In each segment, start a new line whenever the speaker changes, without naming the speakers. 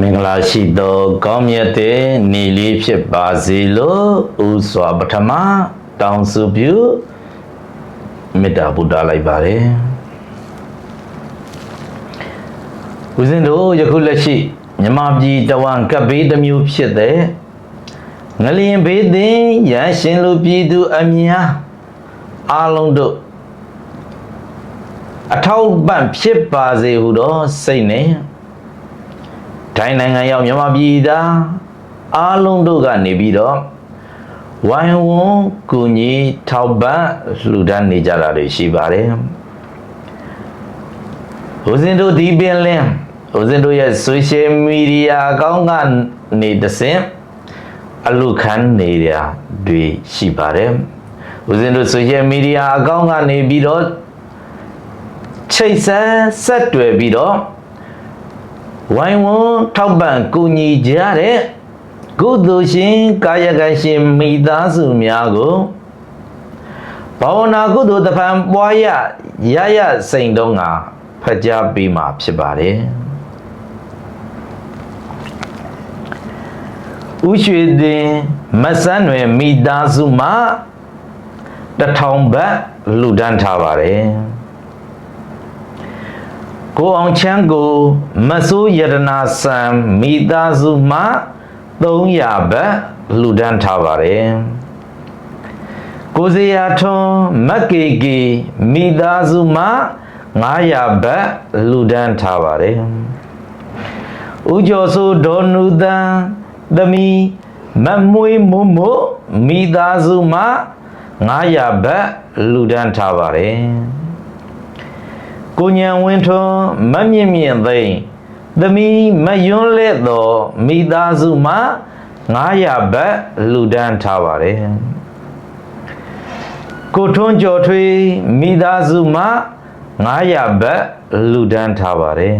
မင်္ဂလာရှိသောကောင်းမြတ်တဲ့နေ့လေးဖြစ်ပါစေလို့ဥစွာပထမတောင်းစုပြုမေတ္တာဗုဒ္ဓလိုက်ပါတယ်ဦးဇင်းတို့ယခုလက်ရှိမြမပြည်တဝန်ကပ်ဘေးတစ်မျိုးဖြစ်တဲ့ငလျင်ဘေးသင်ရန်ရှင်လူပြည်သူအများအားလုံးတို့အထောက်ပံ့ဖြစ်ပါစေဟုသောစိတ်နဲ့ ထိုင်းနိုင်ငံရောက်မြန်မာပြည်သားအားလုံးတို့ကနေပြီးတော့ဝိုင်းဝန်းကူညီထောက်ပံ့လှူဒန်းနေကြတာတွေရှိပါတယ်။ဦးဇင်းတို့ဒီပင်လင်းဦးဇင်းတို့ရဲ့ social media အကောင့်ကနေတဆင့်အလူခံနေတာတွေရှိပါတယ်။ဦးဇင်းတို့ social media အကောင့်ကနေပြီးတော့ချိတ်ဆက်ဆက်တွယ်ပြီးတော့ ဝိုင်းဝန်းထောက်ပံ့ကူညီကြတဲ့ကုသိုလ်ရှင်ကာယကံရှင်မိသားစုများကိုဘာဝနာကုသိုလ်တပံပွားရရရစိန်တုံးကဖကြားပေးမှာဖြစ်ပါတယ်ဥရွှေတင်မဆန်းွယ်မိသားစုမှတထောင်ဘတ်လူဒန်းထားပါတယ် ကိုအောင်ချမ်းကိုမဆိုးယတနာဆံမိသားစုမှ300ဘတ်လှူဒန်းထားပါတယ်ကိုစရာထွန်းမက်ကေကီမိသားစုမှ900ဘတ်လှူဒန်းထားပါတယ်ဦးကျော်စိုးဒေါ်နူတန်သမီးမတ်မွေးမုံမို့မိသားစုမှ900ဘတ်လှူဒန်းထားပါတယ် ကိုညံဝင်းထွန်းမတ်မြင့်မြင့်သိမ့်သမီးမယွန်းလက်တော်မိသားစုမှ900ဘတ်လူဒန်းထားပါတယ်ကိုထွန်းကျော်ထွေးမိသားစုမှ900ဘတ်လူဒန်းထားပါတယ်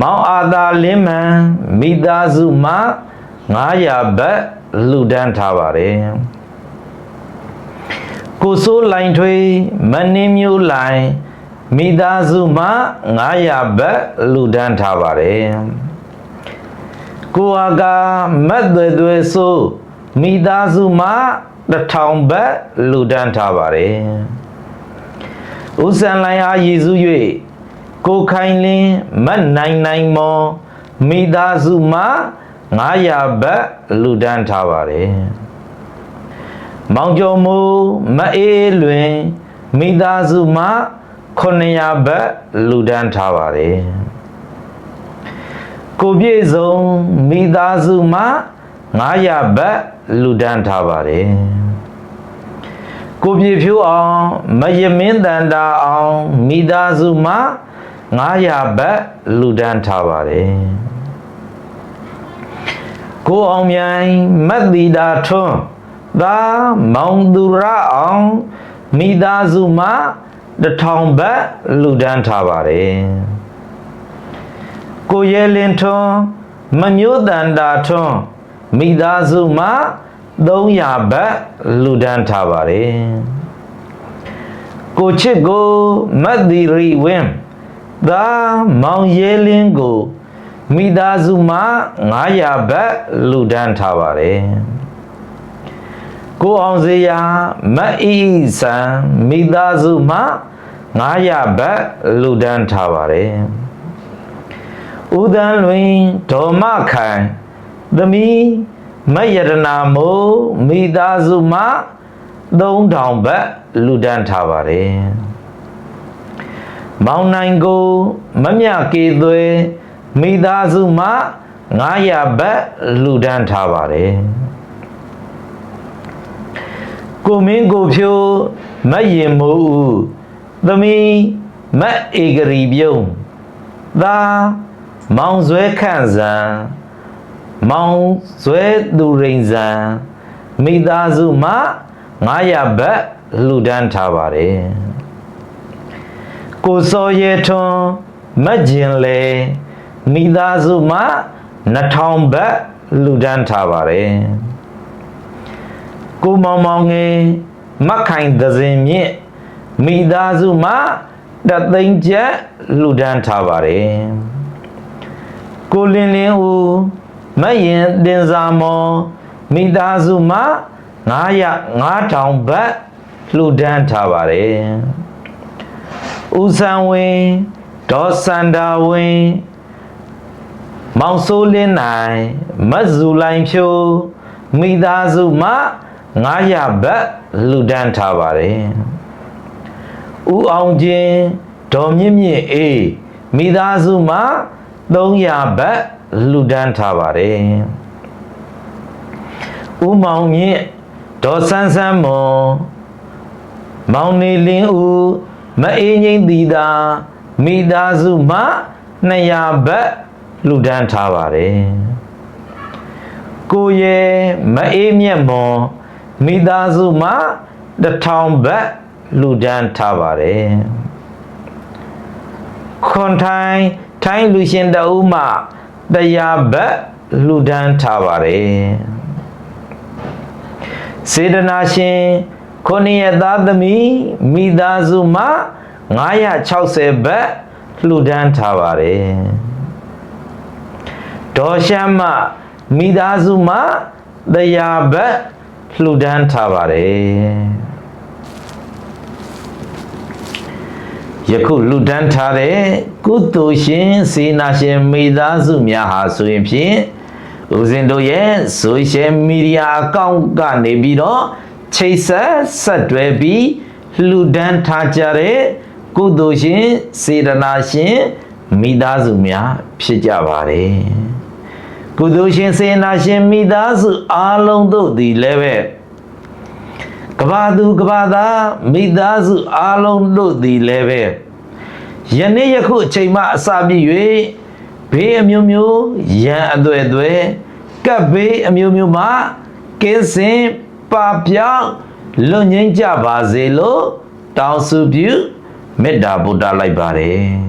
မောင်အာသာလင်းမန်မိသားစုမှ900ဘတ်လူဒန်းထားပါတယ်ကိုစိုးလိုင်ထွေးမနှင်းမျိုးလိုင် မိသားစုမှ900ဘတ်လူဒန်းထားပါတယ်ကိုဟာကမတ်သွဲသွဲဆိုးမိသားစုမှ1000ဘတ်လူဒန်းထားပါတယ်ဦးစံလိုင်အားရည်စု၍ကိုခိုင်လင်းမတ်နိုင်နိုင်မောမိသားစုမှ900ဘတ်လူဒန်းထားပါတယ်မောင်ကျော်မူမအေးလွင်မိသားစုမှ900 ဘတ်လူဒန်းထားပါတယ်ကိုပြည့်စုံမိသားစုမှ900ဘတ်လူဒန်းထားပါတယ်ကိုပြည့်ဖြိုးအောင်မယမင်းတန်တာအောင်မိသားစုမှ900ဘတ်လူဒန်းထားပါတယ်ကိုအောင်မြိုင်မတ်တီတာထွန်းသာမောင်သူရအောင်မိသားစုမှ တထောင်ဘတ်လူဒန်းထားပါတယ်ကိုရဲလင်းထွန်းမမျိုးတန်တာထွန်းမိသားစုမှ300ဘတ်လူဒန်းထားပါတယ်ကိုချစ်ကိုမတ်တီရီဝင်းသာမောင်ရဲလင်းကိုမိသားစုမှ900ဘတ်လူဒန်းထားပါတယ် ကိုအောင်စရာမတ်အီဆန်မိသားစုမှ900ဘတ်လူဒန်းထားပါတယ်။ဦးတန်းလွင်ဒေါ်မခိုင်သမီးမတ်ယရနာမိုးမိသားစုမှ3000ဘတ်လူဒန်းထားပါတယ်။မောင်နိုင်ကိုမမြကေသွဲမိသားစုမှ900ဘတ်လူဒန်းထားပါတယ်။ ကိုမင်းကိုဖြိုးမတ်ရင်မိုးဦးသမီးမတ်ဧကရီပြုံးသာမောင်ဇွဲခန့်စံမောင်ဇွဲသူရိန်စံမိသားစုမှ900ဘတ်လှူဒန်းထားပါတယ်ကိုစောရဲထွန်းမတ်ကျင်လေမိသားစုမှ2000ဘတ်လှူဒန်းထားပါတယ် ကိုမောင်မောင်ငယ်မတ်ခိုင်သဇင်မြင့်မိသားစုမှတသိန်းကျပ်လှူဒန်းထားပါတယ်ကိုလင်းလင်းဦးမတ်ရင်တင်စာမောမိသားစုမှ900 9000ဘတ်လှူဒန်းထားပါတယ်ဦးဆန်းဝင်းဒေါ်စန္ဒာဝင်းမောင်စိုးလင်းနိုင်မတ်ဇူလိုင်ဖြိုးမိသားစုမှ 900ဘတ်လှူဒန်းထားပါတယ်ဦးအောင်ချင်းဒေါ်မြင့်မြင့်အေးမိသားစုမှ300ဘတ်လှူဒန်းထားပါတယ်ဦးမောင်မြင့်ဒေါ်ဆန်းဆန်းမွန်မောင်နေလင်းဦးမအေးငိမ့်တီတာမိသားစုမှ200ဘတ်လှူဒန်းထားပါတယ်ကိုရဲမအေးမြတ်မွန် မိသားစုမှ1000ဘတ်လှူဒန်းထားပါတယ်ခွန်ထိုင်းထိုင်းလူရှင်တအုပ်မှတရားဘတ်လှူဒန်းထားပါတယ်စေတနာရှင်ခုနှစ်ရသားသမီးမိသားစုမှ960ဘတ်လှူဒန်းထားပါတယ်ဒေါ်ရှမ်းမမိသားစုမှတရားဘတ် လှူဒန်းထားပါတယ်ယခုလူဒန်းထားတဲ့ကုသိုလ်ရှင်စေနာရှင်မိသားစုများဟာဆိုရင်ဖြင့်ဦးဇင်းတို့ရဲ့ social media account ကနေပြီးတော့ချိတ်ဆက်ဆက်တွဲပြီးလူဒန်းထားကြတဲ့ကုသိုလ်ရှင်စေတနာရှင်မိသားစုများဖြစ်ကြပါတယ် ကုသိုလ်ရှင်စေနာရှင်မိသားစုအားလုံးတို့သည်လည်းပဲကဘာသူကဘာသားမိသားစုအားလုံးတို့သည်လည်းပဲယနေ့ယခုအချိန်မှအစပြည့်၍ဘေးအမျိုးမျိုးရန်အသွဲ့သွဲကပ်ဘေးအမျိုးမျိုးမှကင်းစင်ပါပြောင်းလွတ်ငင်းကြပါစေလို့တောင်းစုပြုမေတ္တာဗုဒ္ဓလိုက်ပါတယ်